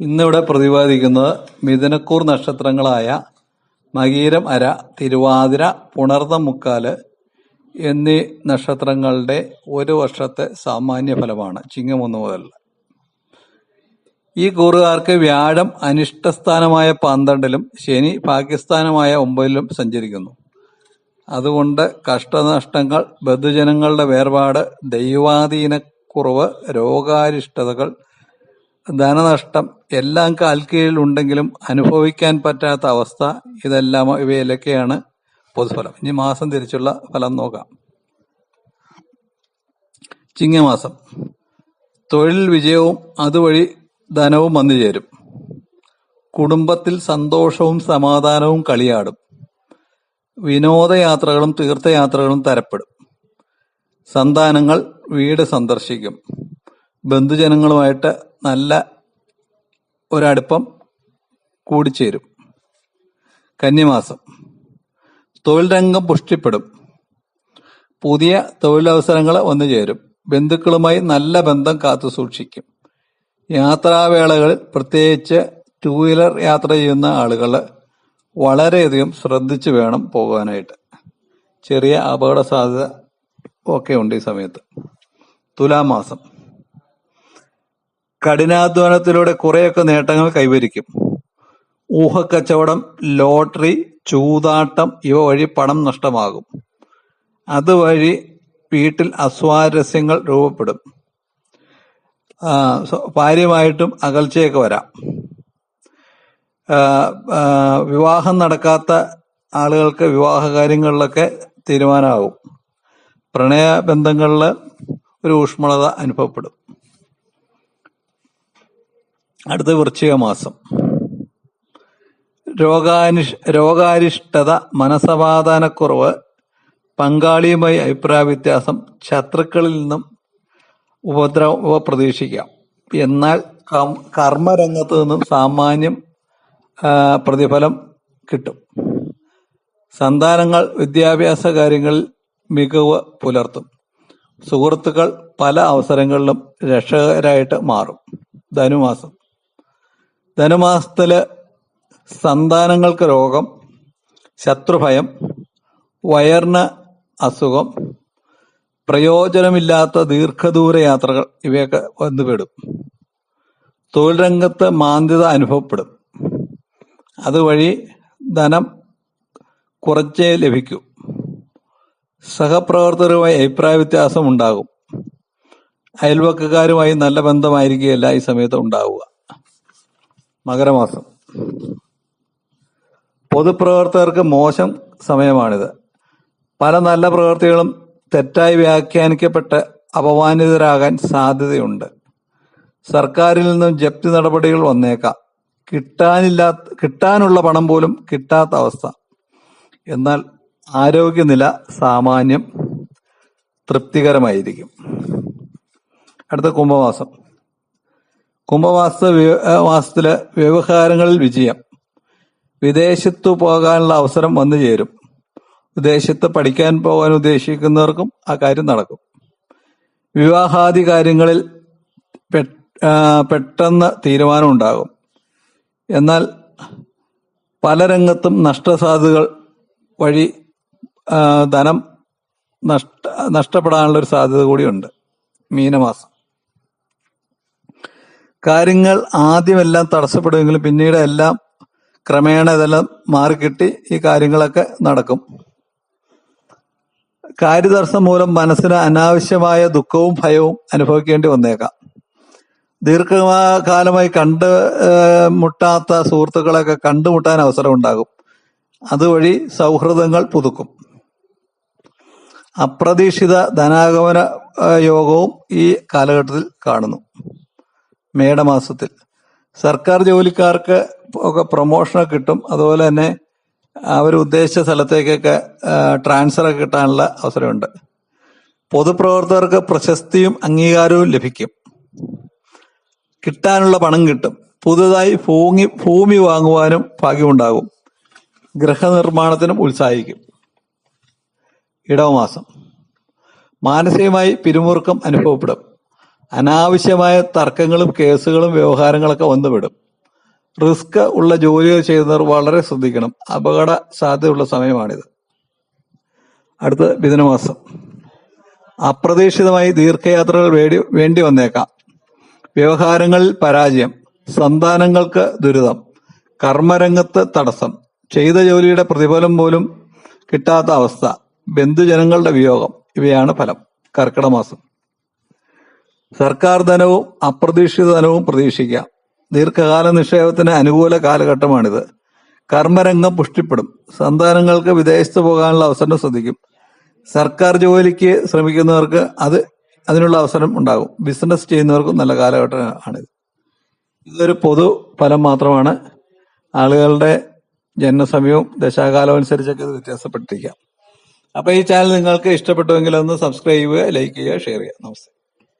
ഇന്നിവിടെ പ്രതിപാദിക്കുന്നത് മിഥുനക്കൂർ നക്ഷത്രങ്ങളായ മകീരം അര തിരുവാതിര പുണർദം മുക്കാൽ എന്നീ നക്ഷത്രങ്ങളുടെ ഒരു വർഷത്തെ സാമാന്യ ഫലമാണ് ചിങ്ങം മുതൽ. ഈ കൂറുകാർക്ക് വ്യാഴം അനിഷ്ടസ്ഥാനമായ പന്ത്രണ്ടിലും ശനി പാകിസ്ഥാനമായ ഒമ്പതിലും സഞ്ചരിക്കുന്നു. അതുകൊണ്ട് കഷ്ടനഷ്ടങ്ങൾ ബന്ധുജനങ്ങളുടെ വേർപാട് ദൈവാധീനക്കുറവ് രോഗാരിഷ്ടതകൾ ധനനഷ്ടം എല്ലാം കാൽക്കീഴിൽ ഉണ്ടെങ്കിലും അനുഭവിക്കാൻ പറ്റാത്ത അവസ്ഥ ഇതെല്ലാം ഇവയിലൊക്കെയാണ് പൊതുഫലം. ഇനി മാസം തിരിച്ചുള്ള ഫലം നോക്കാം. ചിങ്ങമാസം. തൊഴിൽ വിജയവും അതുവഴി ധനവും വന്നു ചേരും. കുടുംബത്തിൽ സന്തോഷവും സമാധാനവും കളിയാടും. വിനോദയാത്രകളും തീർത്ഥയാത്രകളും തരപ്പെടും. സന്താനങ്ങൾ വീട് സന്ദർശിക്കും. ബന്ധുജനങ്ങളുമായിട്ട് നല്ല ഒരടുപ്പം കൂടിച്ചേരും. കന്നിമാസം. തൊഴിൽ രംഗം പുഷ്ടിപ്പെടും. പുതിയ തൊഴിലവസരങ്ങൾ വന്നു ചേരും. ബന്ധുക്കളുമായി നല്ല ബന്ധം കാത്തു സൂക്ഷിക്കും. യാത്രാവേളകളിൽ പ്രത്യേകിച്ച് ടൂ വീലർ യാത്ര ചെയ്യുന്ന ആളുകൾ വളരെയധികം ശ്രദ്ധിച്ചു വേണം പോകാനായിട്ട്. ചെറിയ അപകട സാധ്യത ഒക്കെ ഉണ്ട് ഈ സമയത്ത്. തുലാമാസം കഠിനാധ്വാനത്തിലൂടെ കുറെയൊക്കെ നേട്ടങ്ങൾ കൈവരിക്കും. ഊഹക്കച്ചവടം ലോട്ടറി ചൂതാട്ടം ഇവ വഴി പണം നഷ്ടമാകും. അതുവഴി വീട്ടിൽ അസ്വാരസ്യങ്ങൾ രൂപപ്പെടും. ഭാര്യയുമായിട്ടും അകൽച്ചയൊക്കെ വരാം. വിവാഹം നടക്കാത്ത ആളുകൾക്ക് വിവാഹ കാര്യങ്ങളിലൊക്കെ തീരുമാനമാകും. പ്രണയ ബന്ധങ്ങളിൽ ഒരു ഊഷ്മളത അനുഭവപ്പെടും. അടുത്ത വൃശ്ചിക മാസം. രോഗാനിഷ് രോഗാരിഷ്ടത മനസമാധാനക്കുറവ് പങ്കാളിയുമായി അഭിപ്രായ വ്യത്യാസം ശത്രുക്കളിൽ നിന്നും ഉപദ്രവ പ്രതീക്ഷിക്കാം എന്നാൽ കർമ്മരംഗത്ത് നിന്നും സാമാന്യം പ്രതിഫലം കിട്ടും. സന്താനങ്ങൾ വിദ്യാഭ്യാസ കാര്യങ്ങളിൽ മികവ് പുലർത്തും. സുഹൃത്തുക്കൾ പല അവസരങ്ങളിലും രക്ഷകരായിട്ട് മാറും. ധനുമാസം. ധനുമാസത്തിൽ സന്താനങ്ങൾക്ക് രോഗം ശത്രുഭയം വയറിന് അസുഖം പ്രയോജനമില്ലാത്ത ദീർഘദൂര യാത്രകൾ ഇവയൊക്കെ വന്നുപെടും. തൊഴിൽ രംഗത്ത് മാന്ദ്യത അനുഭവപ്പെടും. അതുവഴി ധനം കുറച്ചേ ലഭിക്കൂ. സഹപ്രവർത്തകരുമായി അഭിപ്രായ വ്യത്യാസം ഉണ്ടാകും. അയൽവക്കക്കാരുമായി നല്ല ബന്ധമായിരിക്കുകയല്ല ഈ സമയത്ത് ഉണ്ടാവുക. മകരമാസം. പൊതുപ്രവർത്തകർക്ക് മോശം സമയമാണിത്. പല നല്ല പ്രവൃത്തികളും തെറ്റായി വ്യാഖ്യാനിക്കപ്പെട്ട് അപമാനിതരാകാൻ സാധ്യതയുണ്ട്. സർക്കാരിൽ നിന്നും ജപ്തി നടപടികൾ വന്നേക്കാം. കിട്ടാനില്ലാത്ത കിട്ടാനുള്ള പണം പോലും കിട്ടാത്ത അവസ്ഥ. എന്നാൽ ആരോഗ്യനില സാമാന്യം തൃപ്തികരമായിരിക്കും. അടുത്ത കുംഭമാസം. കുംഭമാസ മാസത്തിലെ വ്യവഹാരങ്ങളിൽ വിജയം. വിദേശത്ത് പോകാനുള്ള അവസരം വന്നു ചേരും. വിദേശത്ത് പഠിക്കാൻ പോകാൻ ഉദ്ദേശിക്കുന്നവർക്കും ആ കാര്യം നടക്കും. വിവാഹാദി കാര്യങ്ങളിൽ പെട്ടെന്ന് തീരുമാനം ഉണ്ടാകും എന്നാൽ പല രംഗത്തും നഷ്ടസാധ്യതകൾ വഴി ധനം നഷ്ട നഷ്ടപ്പെടാനുള്ള ഒരു സാധ്യത കൂടിയുണ്ട്. മീനമാസം. കാര്യങ്ങൾ ആദ്യമെല്ലാം തടസ്സപ്പെടുമെങ്കിലും പിന്നീട് എല്ലാം ക്രമേണ ഇതെല്ലാം മാറിക്കിട്ടി ഈ കാര്യങ്ങളൊക്കെ നടക്കും. കാര്യതടസ്സം മൂലം മനസ്സിന് അനാവശ്യമായ ദുഃഖവും ഭയവും അനുഭവിക്കേണ്ടി വന്നേക്കാം. ദീർഘകാലമായി കണ്ട് മുട്ടാത്ത സുഹൃത്തുക്കളെയൊക്കെ കണ്ടുമുട്ടാൻ അവസരം ഉണ്ടാകും അതുവഴി സൗഹൃദങ്ങൾ പുതുക്കും. അപ്രതീക്ഷിത ധനാഗമന യോഗവും ഈ കാലഘട്ടത്തിൽ കാണുന്നു. മേടമാസത്തിൽ. സർക്കാർ ജോലിക്കാർക്ക് ഒക്കെ പ്രൊമോഷനൊക്കെ കിട്ടും. അതുപോലെ തന്നെ അവർ ഉദ്ദേശിച്ച സ്ഥലത്തേക്കൊക്കെ ട്രാൻസ്ഫർ ഒക്കെ കിട്ടാനുള്ള അവസരമുണ്ട്. പൊതുപ്രവർത്തകർക്ക് പ്രശസ്തിയും അംഗീകാരവും ലഭിക്കും. കിട്ടാനുള്ള പണം കിട്ടും. പുതുതായി ഭൂമി ഭൂമി വാങ്ങുവാനും ഭാഗ്യമുണ്ടാകും. ഗൃഹനിർമ്മാണത്തിനും ഉത്സാഹിക്കും. ഇടവമാസം. മാനസികമായി പിരിമുറുക്കം അനുഭവപ്പെടും. അനാവശ്യമായ തർക്കങ്ങളും കേസുകളും വ്യവഹാരങ്ങളൊക്കെ വന്നുവിടും. റിസ്ക് ഉള്ള ജോലികൾ ചെയ്യുന്നവർ വളരെ ശ്രദ്ധിക്കണം. അപകട സാധ്യതയുള്ള സമയമാണിത്. അടുത്ത മിഥുനമാസം അപ്രതീക്ഷിതമായി ദീർഘയാത്രകൾ വേണ്ടി വേണ്ടി വന്നേക്കാം. വ്യവഹാരങ്ങളിൽ പരാജയം സന്താനങ്ങൾക്ക് ദുരിതം കർമ്മരംഗത്ത് തടസ്സം ചെയ്ത ജോലിയുടെ പ്രതിഫലം പോലും കിട്ടാത്ത അവസ്ഥ ബന്ധുജനങ്ങളുടെ വിയോഗം ഇവയാണ് ഫലം. കർക്കിടക മാസം. സർക്കാർ ധനവും അപ്രതീക്ഷിത ധനവും പ്രതീക്ഷിക്കാം. ദീർഘകാല നിക്ഷേപത്തിന് അനുകൂല കാലഘട്ടമാണിത്. കർമ്മരംഗം പുഷ്ടിപ്പെടും. സന്താനങ്ങൾക്ക് വിദേശത്ത് പോകാനുള്ള അവസരം ശ്രദ്ധിക്കും. സർക്കാർ ജോലിക്ക് ശ്രമിക്കുന്നവർക്ക് അത് അതിനുള്ള അവസരം ഉണ്ടാകും. ബിസിനസ് ചെയ്യുന്നവർക്കും നല്ല കാലഘട്ടമാണിത്. ഇതൊരു പൊതു ഫലം മാത്രമാണ്. ആളുകളുടെ ജനനസമയവും ദശാകാലവും അനുസരിച്ചൊക്കെ ഇത് വ്യത്യാസപ്പെട്ടിരിക്കാം. അപ്പോൾ ഈ ചാനൽ നിങ്ങൾക്ക് ഇഷ്ടപ്പെട്ടുവെങ്കിൽ ഒന്ന് സബ്സ്ക്രൈബ് ചെയ്യുക ലൈക്ക് ചെയ്യുക ഷെയർ ചെയ്യുക. നമസ്തേ.